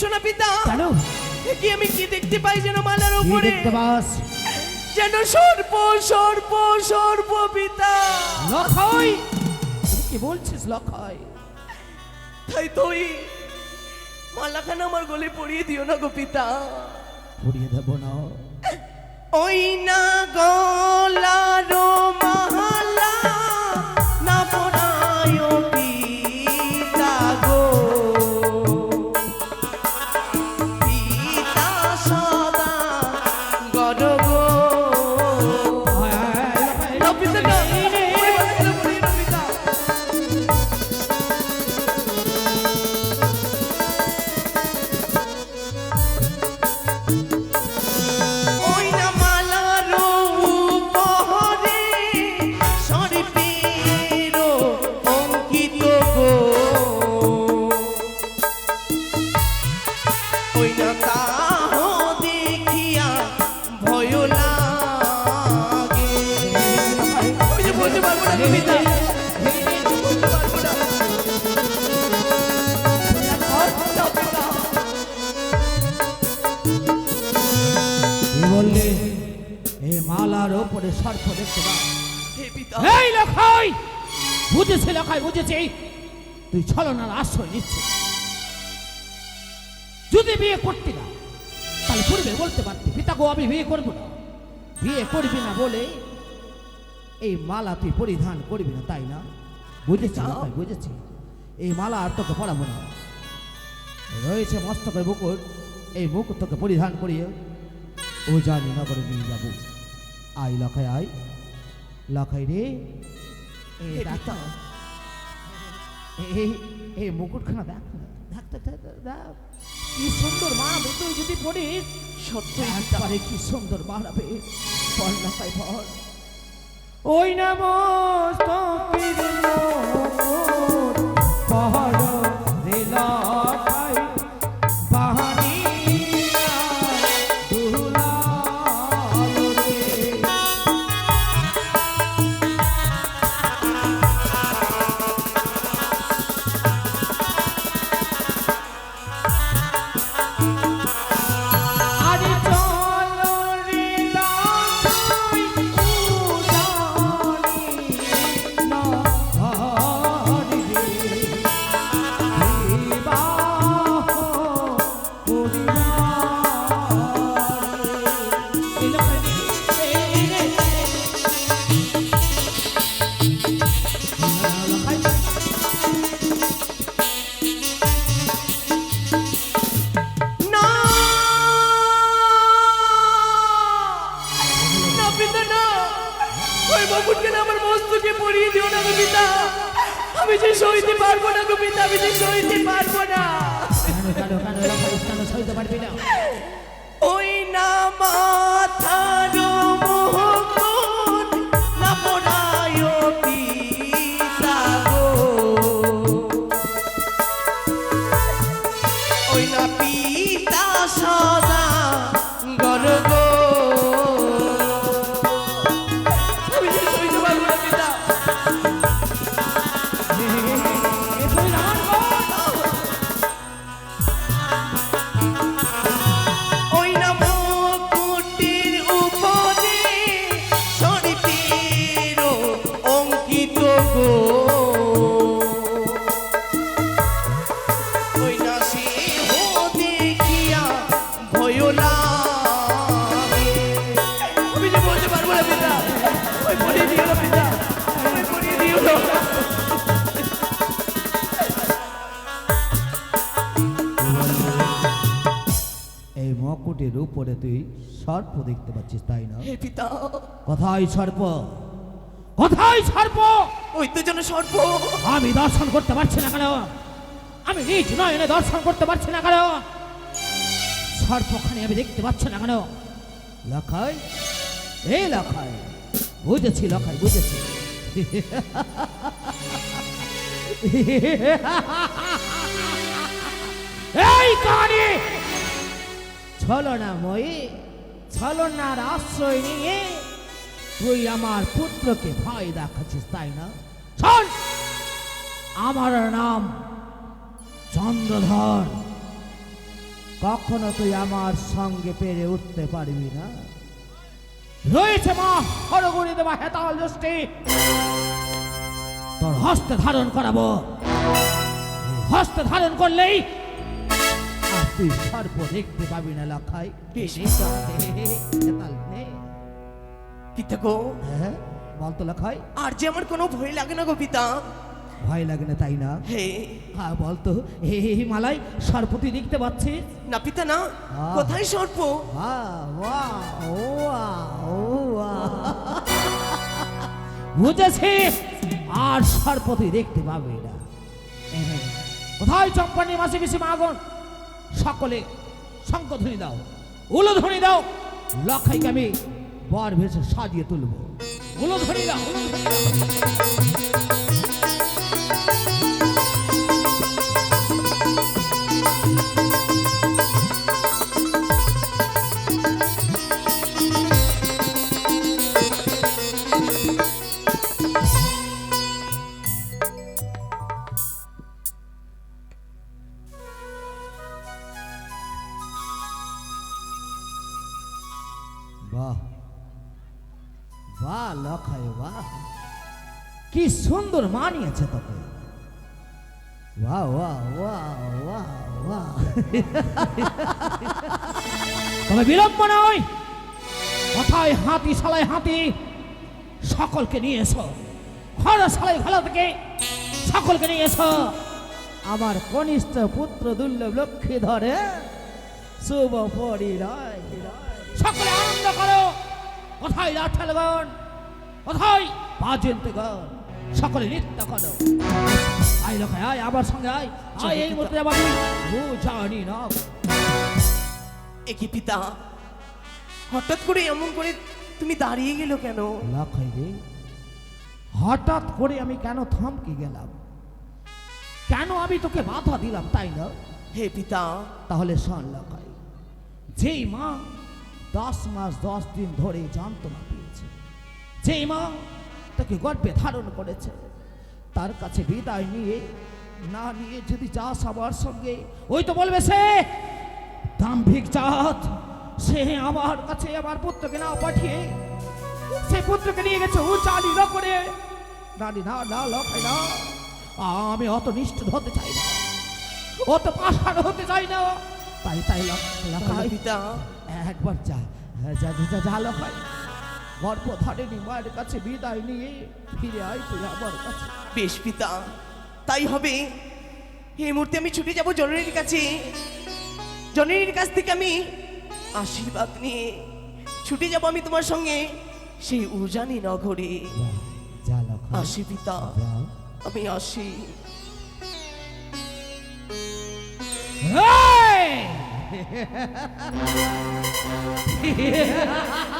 এসো না পিতা কেন? কি আমি কি দেখতে পাই যেন মালার উপরে? দেখতে পাস? যেন সর্প সর্প সর্প পিতা। কি বলছিস লক্ষয় তাই তুই মালাখানা আমার গলে পরিয়ে দিও না গো পিতা। পুড়িয়ে দেব না। ওই না গলারো ওপরে সর্প দেখতে এই লক্ষয় বুঝেছি লক্ষয় বুঝেছি। তুই ছলনার আশ্রয় নিচ্ছিস। যদি বিয়ে করতি না তাহলে পূর্বে বলতে পারতি পিতা গো আমি বিয়ে করব না। বিয়ে করবি না বলে এই মালা তুই পরিধান করবি না তাই না? বুঝেছি বুঝেছি। এই মালা আর তোকে পরাবো না। রয়েছে মস্তকের মুকুট এই মুকুট তোকে পরিধান করিয়ে ও জানি নগরে নিয়ে যাব। আই লখাই আই লখাই রে। এ হে ডাক্তার। এই এই মুকুটখানা দেখ। কি সুন্দর মা তুই যদি পড়িস সত্যি তারে কি সুন্দর মানাবে না পাই পর ওই নমস্তকের সইতে পারব না তুমি আমি যে সইতে পারব না। কেন কেন কেন সইতে পারবি না। ওই না মাথার মকুটের উপরে তুই সর্প দেখতে পাচ্ছিস তাই না? হে পিতা। কোথায় সর্প। কোথায় সর্প। ওই তো যেন সর্প। আমি দর্শন করতে পারছি না কেন? আমি নিজ নয়নে দর্শন করতে পারছি না কেন? সর্পখানে আমি দেখতে পাচ্ছি না কেন? লখাই? এই লখাই। বুঝেছি লখাই বুঝেছি। এই কানে ছলনাময়ী, ছলনার আশ্রয় নিয়ে তুই আমার পুত্রকে ভয় দেখাচ্ছিস, তাই না? শোন, আমার নাম চন্দ্রধর। কখনো তুই আমার সঙ্গে পেরে উঠতে পারবি না। রয়েছে মা হরগুড়ি দেবা হেতাল জষ্টি তোর হস্তে ধারণ করাবো। হস্তে ধারণ করলেই তুই সর্প দেখতে পাবি না নে পিতা গো হ্যাঁ বলতো লখাই আর যে আমার কোনো ভয় লাগে না গো পিতা ভয় লাগে না তাই না হে হ্যাঁ বলতো হে হে হিমালয় সর্পতি দেখতে পাচ্ছিস না পিতা না কোথায় সর্প বুঝেছি আর সর্পতি দেখতে পাবে না কোথায় চম্পানি মাসে বেশি মাগন সকলে শঙ্কধ্বনি দাও উলোধ্বনি দাও লক্ষাইকে আমি বর ভেসে সাজিয়ে তুলব। উলোধ্বনি দাও দাও বাহ কি সুন্দর মানিয়েছে তোকে। বাহ তবে বিলম্ব নয়। কোথায় হাতি সালাই হাতি, সকলকে নিয়ে এসো। খরা সালাই ভালো থেকে সকলকে নিয়ে এসো। আমার কনিষ্ঠ পুত্র দুর্লভ লক্ষ্মী ধরে শুভ পরিণয়। সকলে আনন্দ করো। কোথায় লাঠালগণ কোথায়? বাজেন্তেগণ সকলে নৃত্য করো। আয় লোক আয় আমার সঙ্গে আয়। আয় এই মুহূর্তে যাবাবি ও জানি না। পিতা হঠাৎ করে এমন করে তুমি দাঁড়িয়ে গেল কেন? রে হঠাৎ করে আমি কেন থমকে গেলাম? কেন আমি তোকে বাধা দিলাম তাই না? হে পিতা। তাহলে শোন লাখাই। যেই মা দশ মাস দশ দিন ধরে যন্ত্রণা যেই মা তাকে গর্বে ধারণ করেছে তার কাছে বিদায় নিয়ে না নিয়ে যদি যাস আমার সঙ্গে ওই তো বলবে সে দাম্ভিক জাত সে আমার কাছে আমার পুত্রকে না পাঠিয়ে সে পুত্রকে নিয়ে গেছে ও চালি না করে নানি না না লখাই না আমি অত নিষ্ঠুর হতে চাই না অত পাষাণ হতে চাই না। তাই তাই পিতা। একবার যা যা যা যা যা লখাই গর্ভ ধারেনি মায়ের কাছে বিদায় নিয়ে ফিরে আয় তুই আমার কাছে। বেশ পিতা তাই হবে। এই মুহূর্তে আমি ছুটে যাব জননীর কাছে। জননীর কাছ থেকে আমি আশীর্বাদ নিয়ে ছুটে যাব আমি তোমার সঙ্গে সেই উজানি নগরে। আসি পিতা আমি আসি। Hey!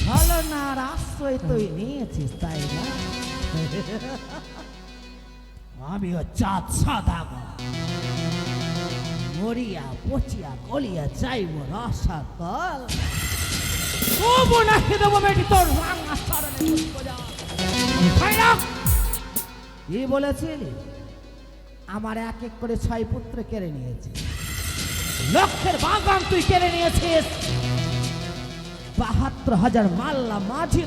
ছলনার আশ্রয় তুই নিয়েছিস, তাই না? আমিও চাঁদ সাদা মরিয়া, পচিয়া, গলিয়া যাইব রসাতল। তবু নাকি দেবো বেটি তোর রাঙা না? কি বলেছিলি? আমার এক এক করে ছয় পুত্র কেড়ে নিয়েছে। লক্ষের বাগান তুই কেড়ে নিয়েছিস। বাহাত্তর হাজার মাল্লা মাঝি